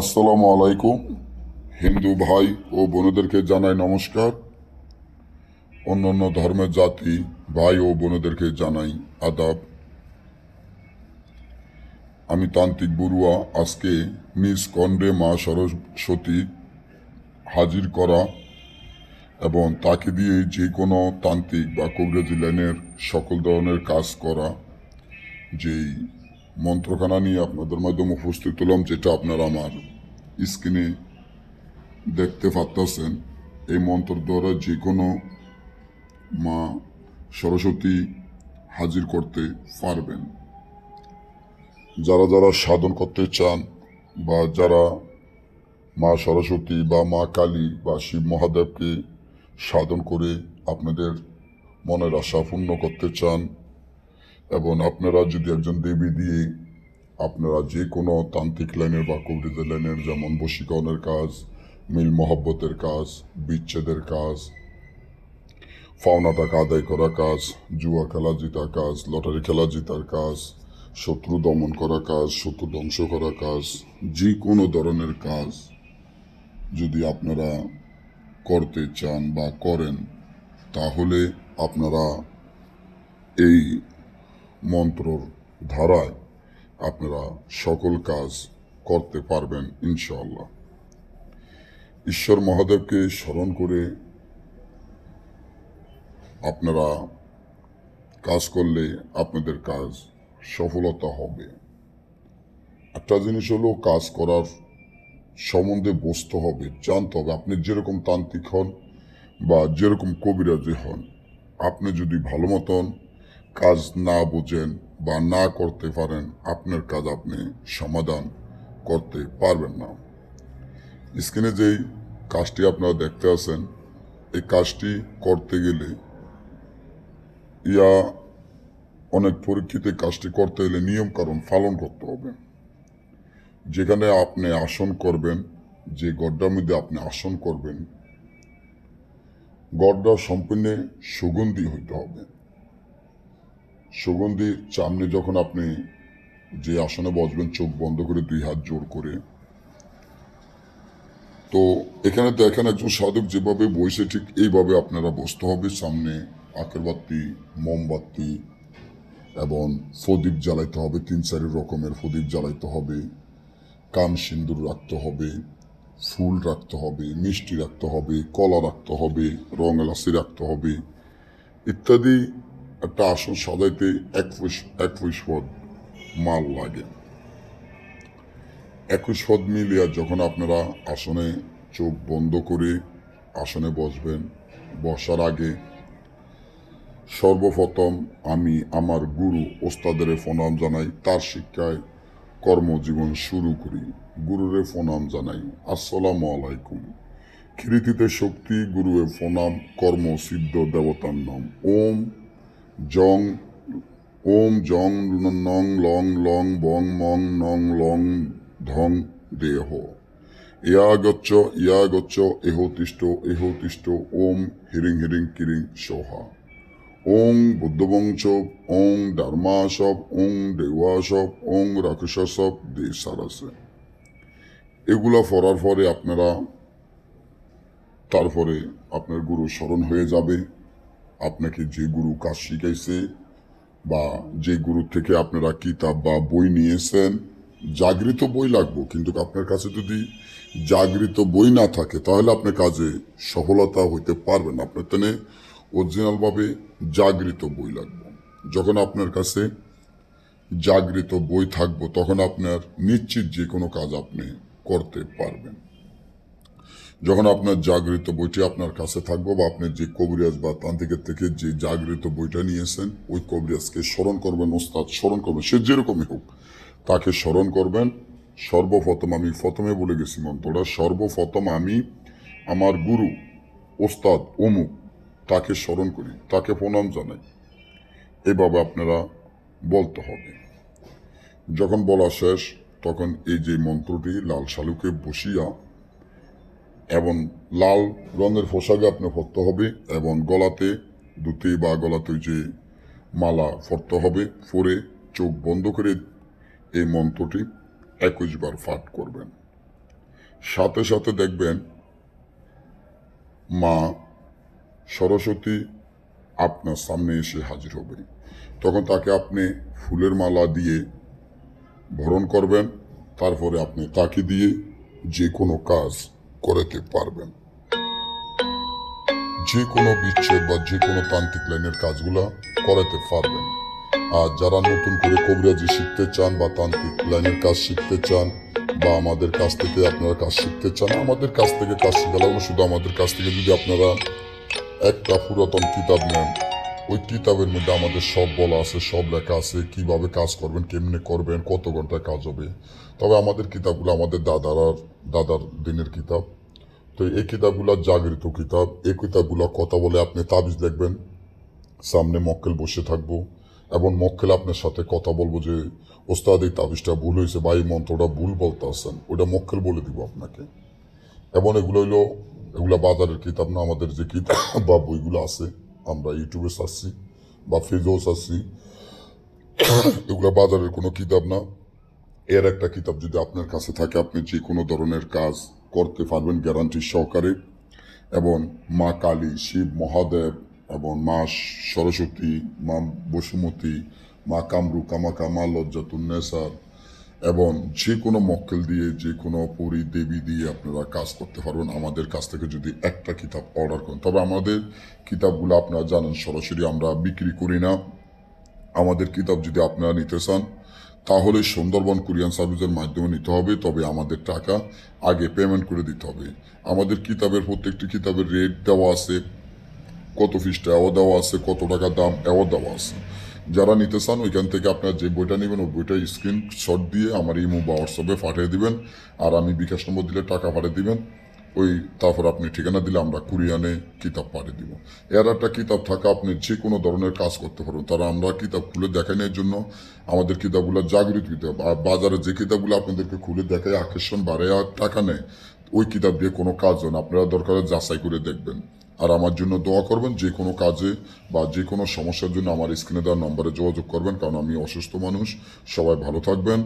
আসসালামু আলাইকুম। হিন্দু ভাই ও বোনদেরকে জানাই নমস্কার। অন্য অন্য ধর্মের জাতি, ভাই ও বোনদেরকে জানাই আদাব। আমি তান্ত্রিক বড়ুয়া, আজকে মিস কন্ডে মা সরস্বতী হাজির করা এবং তাকে দিয়ে যে কোনো তান্ত্রিক বা কবিরাজি লাইনের সকল ধরনের কাজ করা, যেই মন্ত্রখানা নিয়ে আপনাদের মাধ্যমে উপস্থিত হলাম, যেটা আপনারা আমার স্ক্রিনে দেখতে পাচ্ছেন এই মন্ত্র দ্বারা যে কোনো মা সরস্বতী হাজির করতে পারবেন। যারা যারা সাধন করতে চান বা যারা মা সরস্বতী বা মা কালী বা শিব মহাদেবকে সাধন করে আপনাদের মনের আশা পূর্ণ করতে চান এবং আপনারা যদি একজন দেবী দিয়ে আপনারা যে কোনো তান্ত্রিক লাইনের বা কবিতা লাইনের, যেমন বশীকরণের কাজ, মিল মহব্বতের কাজ, বিচ্ছেদের কাজ, ফাওনা টাকা আদায় করা কাজ, জুয়া খেলা জিতা কাজ, লটারি খেলা জিতার কাজ, শত্রু দমন করা কাজ, শত্রু ধ্বংস করা কাজ, যে কোনো ধরনের কাজ যদি আপনারা করতে চান বা করেন, তাহলে আপনারা এই মন্ত্রর ধারায় আপনারা সকল কাজ করতে পারবেন, ইনশাআল্লাহ। ঈশ্বর মহাদেবকে স্মরণ করে আপনারা কাজ করলে আপনাদের কাজ সফলতা হবে। একটা জিনিস হলো, কাজ করার সম্বন্ধে বুঝতে হবে, জানতে হবে। আপনি যেরকম তান্ত্রিক হন বা যেরকম কবিরাজি হন, আপনি যদি ভালো মতন কাজ না বুঝেন বা না করতে পারেন, আপনার কাজ আপনি সমাধান করতে পারবেন না। স্ক্রিনে যেই কাজটি আপনারা দেখতে আছেন, এই কাজটি করতে গেলে ইয়া অনেক পরীক্ষিত কাজটি করতে গেলে নিয়ম কারণ পালন করতে হবে। যেখানে আপনি আসন করবেন, যে গড্ডার মধ্যে আপনি আসন করবেন গড্ডা সম্পূর্ণ সুগন্ধি হইতে হবে। সুগন্ধির সামনে যখন আপনি যে আসনে বসবেন, চোখ বন্ধ করে দুই হাত জোর করে। তো এখানে দেখেন একজন সাধক যেভাবে বসে ঠিক এইভাবে আপনারা বসতে হবে। সামনে আকরবাতি মোমবাতি এবং প্রদীপ জ্বালাইতে হবে, তিন চারি রকমের প্রদীপ জ্বালাইতে হবে। কান সিন্দুর রাখতে হবে, ফুল রাখতে হবে, মিষ্টি রাখতে হবে, কলা রাখতে হবে রং এলাচি রাখতে হবে, ইত্যাদি একটা আসন সাজাইতে একুশ একুশ পদ মাল লাগে। একুশ পদ মিলিয়া যখন আপনারা আসনে চোখ বন্ধ করে আসনে বসবেন, বসার আগে সর্বপ্রথম আমি আমার গুরু ওস্তাদের প্রণাম জানাই, তার শিক্ষায় কর্মজীবন শুরু করি। গুরুরে প্রণাম জানাই, আসসালামু আলাইকুম। কৃতিতে শক্তি গুরুয়ে প্রণাম কর্ম সিদ্ধ দেবতার নাম। ওম জং, ওম জং, নং, লং লং, বং, মং, নং, লং ধং দেহ। ইয়া গচ্ছ ইয়া গচ্ছ, এহ তিষ্ঠ এহ তিষ্ঠ, ওম, হিরিং হিরিং কিরিং সোহা। ওং বুদ্ধবংশব ওং ধর্মাসব ওং দেওয়াসব ওং রাক্ষসব দে সারাসে এগুলা পড়ার পরে আপনারা, তারপরে আপনার গুরু স্মরণ হয়ে যাবে। আপনাকে যে গুরু কাজ শিখাইছে বা যে গুরু থেকে আপনারা কিতাব বা বই নিয়েছেন, জাগৃত বই লাগবো। কিন্তু আপনার কাছে যদি জাগৃত বই না থাকে, তাহলে আপনার কাজে সফলতা হইতে পারবেন আপনার তেনে অরিজিনালভাবে জাগৃত বই লাগবে। যখন আপনার কাছে জাগৃত বই থাকব, তখন আপনার নিশ্চিত যে কোনো কাজ আপনি করতে পারবেন। যখন আপনার জাগৃত বইটি আপনার কাছে থাকবে বা আপনি যে কবিরাজ বা তান্ত্রিকের থেকে যে জাগৃত বইটা নিয়েছেন, ওই কবিরাজকে স্মরণ করবেন, ওস্তাদ স্মরণ করবেন, সে যেরকমই হোক। তাকে স্মরণ করবেন। সর্বপ্রথম আমি প্রথমে বলে গেছি মন্ত্রটা, সর্বপ্রথম আমি আমার গুরু, ওস্তাদ, অমুক, তাকে স্মরণ করি, তাকে প্রণাম জানাই। এভাবে আপনারা বলতে হবে। যখন বলা শেষ, তখন এই যে মন্ত্রটি লাল শালুকে বসিয়া এবং লাল রঙের পোশাকে আপনি পরতে হবে এবং গলাতে দুটি বা গলাতে যে মালা পরতে হবে। পরে চোখ বন্ধ করে এই মন্ত্রটি একুশ বার পাঠ করবেন। সাথে সাথে দেখবেন, মা সরস্বতী আপনার সামনে এসে হাজির হবে। তখন তাকে আপনি ফুলের মালা দিয়ে ভরণ করবেন, তারপরে আপনি তাকে দিয়ে যে কোনো কাজ করাতে পারবেন। যে কোনো বিচ্ছেদ বা যে কোনো তান্ত্রিক লাইনের কাজগুলা করাতে পারবেন। আর যারা নতুন করে কবিরাজি শিখতে চান বা তান্ত্রিক লাইনের কাজ শিখতে চান বা আমাদের কাছ থেকে আপনারা কাজ শিখতে চান, আমাদের কাছ থেকে কাজ শিখালাম শুধু আমাদের কাছ থেকে যদি আপনারা একটা পুরাতন কিতাব নেন ওই কিতাবের মধ্যে আমাদের সব বলা আছে, সব লেখা আছে, কীভাবে কাজ করবেন, কেমনে করবেন, কত ঘন্টায় কাজ হবে। তবে আমাদের কিতাবগুলো আমাদের দাদার দাদার দিনের কিতাব। তো এই কিতাবগুলো জাগৃত কিতাব। এই কিতাবগুলো কথা বলে আপনি তাবিজ দেখবেন। সামনে মক্কেল বসে থাকব এবং মক্কেল আপনার সাথে কথা বলব যে, ওস্তাদ, এই তাবিজটা ভুল হয়েছে, বা এই মন্ত্রটা ভুল বলতে আসেন ওটা মক্কেল বলে দিব আপনাকে। এবং এগুলো হইল, এগুলো বাজারের কিতাব না, আমাদের যে কিতাব, বা বইগুলো আছে। আমরা ইউটিউবে চাচ্ছি বা ফেজেও চাচ্ছি এগুলো বাজারের কোনো কিতাব না। এর একটা কিতাব যদি আপনার কাছে থাকে, আপনি যে কোনো ধরনের কাজ করতে পারবেন গ্যারান্টি সহকারে। এবং মা কালী, শিব, মহাদেব এবং মা সরস্বতী, মা বসুমতী, মা কামরু কামাকা মা লজ্জাতুন্নেসার এবং যে কোনো মক্কেল দিয়ে, যে কোনো পরি, দেবী দিয়ে আপনারা কাজ করতে পারবেন। আমাদের কাছ থেকে যদি একটা কিতাব অর্ডার করেন, তবে আমাদের কিতাবগুলো আপনারা জানেন, সরাসরি আমরা বিক্রি করি না। আমাদের কিতাব যদি আপনারা নিতে চান, তাহলে সুন্দরবন কুরিয়ান সার্ভিসের মাধ্যমে নিতে হবে, তবে আমাদের টাকা আগে পেমেন্ট করে দিতে হবে। আমাদের কিতাবের প্রত্যেকটি কিতাবের রেট দেওয়া আছে, কত পৃষ্ঠা এও দেওয়া আছে, কত টাকা দাম এও দেওয়া আছে। যারা নিতে চান, ওইখান থেকে আপনার যে বইটা নেবেন, ওই বইটা স্ক্রিনশট দিয়ে আমার ইমো বা হোয়াটসঅ্যাপে পাঠিয়ে দিবেন। আর আমি বিকাশ নম্বর দিলে টাকা পাঠিয়ে দিবেন। ওই তারপর আপনি ঠিকানা দিলে আমরা কুরিয়ানে কিতাব পাঠিয়ে দিব। এর একটা কিতাব থাকা, আপনি যে কোনো ধরনের কাজ করতে পারবেন। তারা আমরা কিতাব খুলে দেখানোর জন্য আমাদের কিতাবগুলো জাগৃত কিতাব আর বাজারে যে কিতাবগুলো আপনাদেরকে খুলে দেখায়, আকর্ষণ বাড়ে আর টাকা নেয়, ওই কিতাব দিয়ে কোনো কাজ হয় না। আপনারা দরকার যাচাই করে দেখবেন। আর আমার জন্য দোয়া করবেন, যে কোনো কাজে বা যে কোনো সমস্যার জন্য আমার স্ক্রিনে দেওয়ার নম্বরে যোগাযোগ করবেন, কারণ আমি অসুস্থ মানুষ। সবাই ভালো থাকবেন।